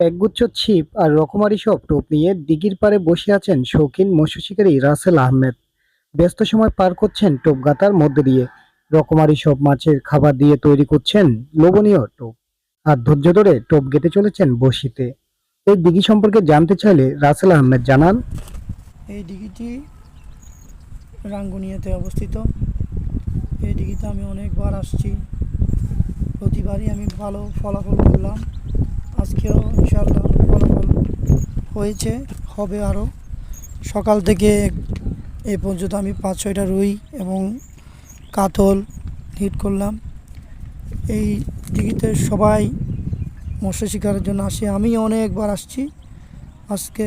একগুচ্ছ ছিপ আর রকমারি সব টোপ নিয়ে দিঘির পাড়ে বসে আছেন শৌখিন মৎস্য শিকারী রাসেল আহমেদ। ব্যস্ত সময় পার করছেন টোপ গাতার মধ্যে দিয়ে। রকমারি সব মাছের খাবার দিয়ে তৈরি করছেন লোভনীয় টোপ আর ধৈর্য ধরে টোপ গেতে চলেছেন বসিতে। এই দিঘি সম্পর্কে জানতে চাইলে রাসেল আহমেদ জানান। এই দিঘিটি রাঙ্গুনিয়াতে অবস্থিত। এই দিঘিতে আমি অনেকবার আসছি। প্রতিবারই আমি ভালো ফলাফল করলাম। আজকেও ইনশাল্লাহ ফলাফল হয়েছে, হবে আরও। সকাল থেকে এ পর্যন্ত আমি পাঁচ ছয়টা রুই এবং কাতল হিট করলাম। এই দিঘিতে সবাই মৎস্য শিকারের জন্য আসে। আমি অনেকবার আসছি, আজকে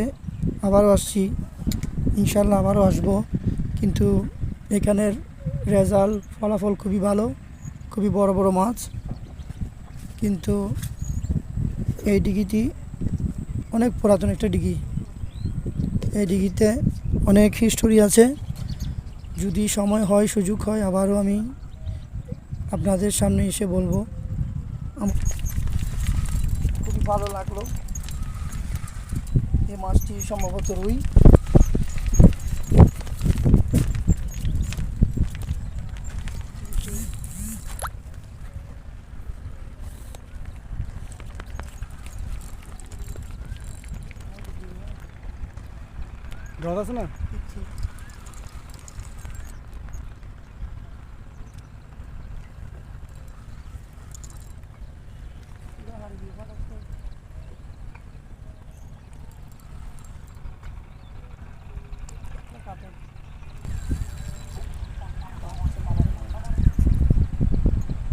আবারও আসছি ইনশাল্লাহ আবারও আসব। কিন্তু এখানের রেজাল্ট, ফলাফল খুবই ভালো, খুবই বড় বড় মাছ। কিন্তু এই ডিগিটি অনেক পুরাতন একটা ডিগি এই ডিগিতে অনেক হিস্টোরি আছে। যদি সময় হয়, সুযোগ হয়, আবারও আমি আপনাদের সামনে এসে বলব। খুবই ভালো লাগল। এই মাছটি সম্ভবত রুই। রদ আছে না?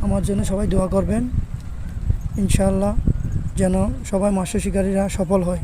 আমার জন্য সবাই দোয়া করবেন। ইনশাল্লাহ যেন সবাই মৎস্য শিকারীরা সফল হয়।